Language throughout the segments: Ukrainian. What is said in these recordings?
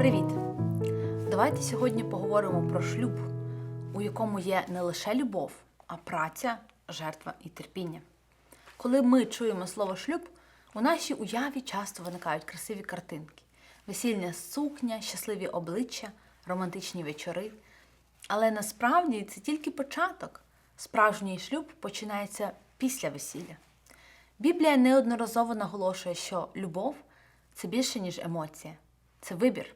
Привіт! Давайте сьогодні поговоримо про шлюб, у якому є не лише любов, а праця, жертва і терпіння. Коли ми чуємо слово шлюб, у нашій уяві часто виникають красиві картинки: весільня сукня, щасливі обличчя, романтичні вечори. Але насправді це тільки початок. Справжній шлюб починається після весілля. Біблія неодноразово наголошує, що любов це більше, ніж емоція, це вибір.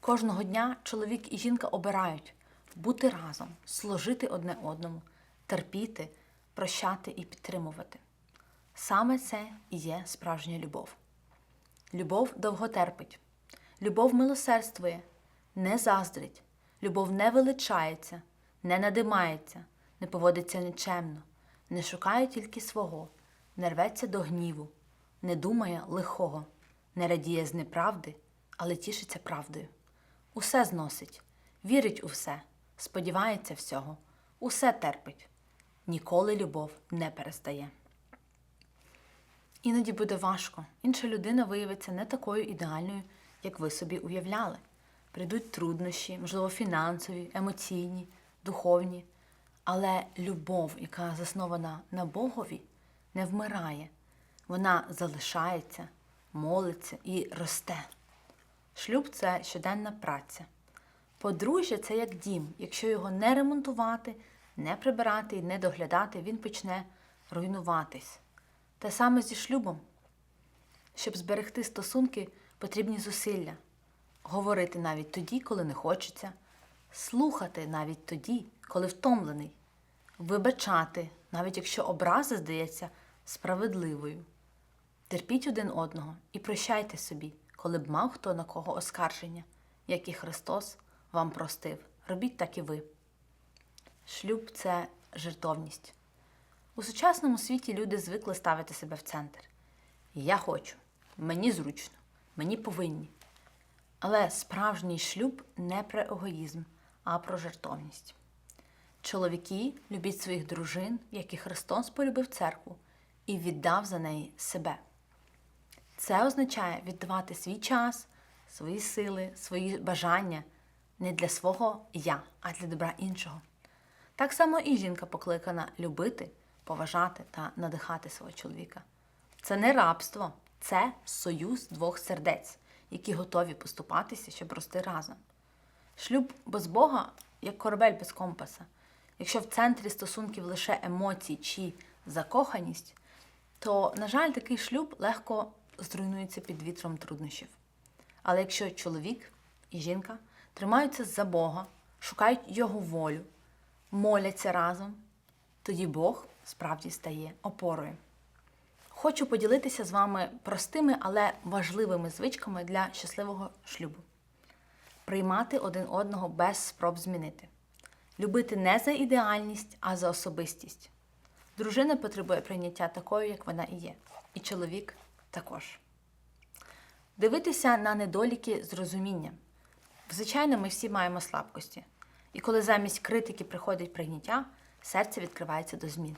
Кожного дня чоловік і жінка обирають бути разом, служити одне одному, терпіти, прощати і підтримувати. Саме це і є справжня любов. Любов довго терпить, любов милосердствує, не заздрить, любов не величається, не надимається, не поводиться нечемно, не шукає тільки свого, не рветься до гніву, не думає лихого, не радіє з неправди, але тішиться правдою. Усе зносить, вірить у все, сподівається всього, усе терпить. Ніколи любов не перестає. Іноді буде важко. Інша людина виявиться не такою ідеальною, як ви собі уявляли. Прийдуть труднощі, можливо, фінансові, емоційні, духовні. Але любов, яка заснована на Богові, не вмирає. Вона залишається, молиться і росте. Шлюб це щоденна праця. Подружжя це як дім. Якщо його не ремонтувати, не прибирати і не доглядати, він почне руйнуватись. Те саме зі шлюбом. Щоб зберегти стосунки, потрібні зусилля. Говорити навіть тоді, коли не хочеться, слухати навіть тоді, коли втомлений, вибачати, навіть якщо образа здається справедливою. Терпіть один одного і прощайте собі, коли б мав хто на кого оскарження, як і Христос вам простив. Робіть так і ви. Шлюб це жертовність. У сучасному світі люди звикли ставити себе в центр. Я хочу, мені зручно, мені повинні. Але справжній шлюб не про егоїзм, а про жертовність. Чоловіки любіть своїх дружин, як і Христос полюбив церкву і віддав за неї себе. Це означає віддавати свій час, свої сили, свої бажання не для свого я, а для добра іншого. Так само і жінка покликана любити, поважати та надихати свого чоловіка. Це не рабство, це союз двох сердець, які готові поступатися, щоб рости разом. Шлюб без Бога як корабель без компаса. Якщо в центрі стосунків лише емоції чи закоханість, то, на жаль, такий шлюб легко зруйнується під вітром труднощів. Але якщо чоловік і жінка тримаються за Бога, шукають Його волю, моляться разом, тоді Бог справді стає опорою. Хочу поділитися з вами простими, але важливими звичками для щасливого шлюбу. Приймати один одного без спроб змінити. Любити не за ідеальність, а за особистість. Дружина потребує прийняття такою, як вона і є. І чоловік також. Дивитися на недоліки з розумінням. Звичайно, ми всі маємо слабкості. І коли замість критики приходить прийняття, серце відкривається до змін.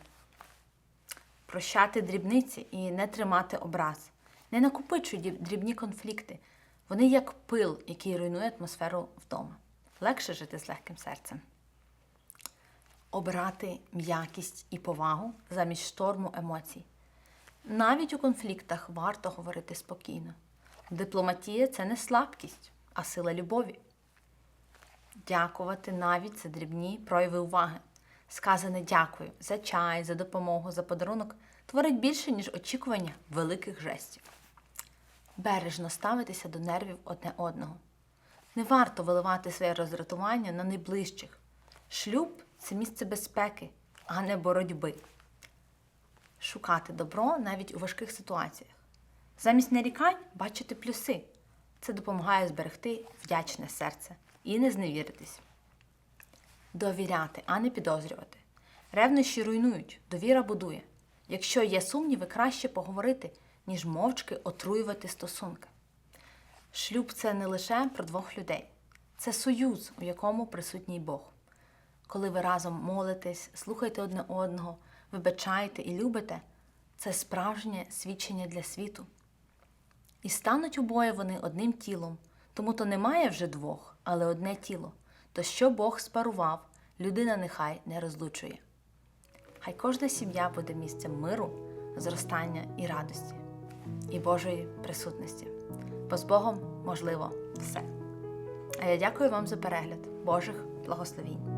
Прощати дрібниці і не тримати образ. Не накопичуй дрібні конфлікти. Вони як пил, який руйнує атмосферу вдома. Легше жити з легким серцем. Обирати м'якість і повагу замість шторму емоцій. Навіть у конфліктах варто говорити спокійно. Дипломатія це не слабкість, а сила любові. Дякувати навіть за дрібні прояви уваги. Сказане дякую за чай, за допомогу, за подарунок творить більше, ніж очікування великих жестів. Бережно ставитися до нервів одне одного. Не варто виливати своє роздратування на найближчих. Шлюб це місце безпеки, а не боротьби. Шукати добро навіть у важких ситуаціях. Замість нарікань бачити плюси. Це допомагає зберегти вдячне серце і не зневіритись. Довіряти, а не підозрювати. Ревнощі руйнують, довіра будує. Якщо є сумніви, краще поговорити, ніж мовчки отруювати стосунки. Шлюб це не лише про двох людей, це союз, у якому присутній Бог. Коли ви разом молитесь, слухаєте одне одного, вибачаєте і любите, це справжнє свідчення для світу. І стануть обоє вони одним тілом, Тому то немає вже двох, але одне тіло. То що Бог спарував, людина нехай не розлучує. Хай кожна сім'я буде місцем миру, зростання і радості, і Божої присутності. Бо з Богом можливо все. А я дякую вам за перегляд Божих благословінь.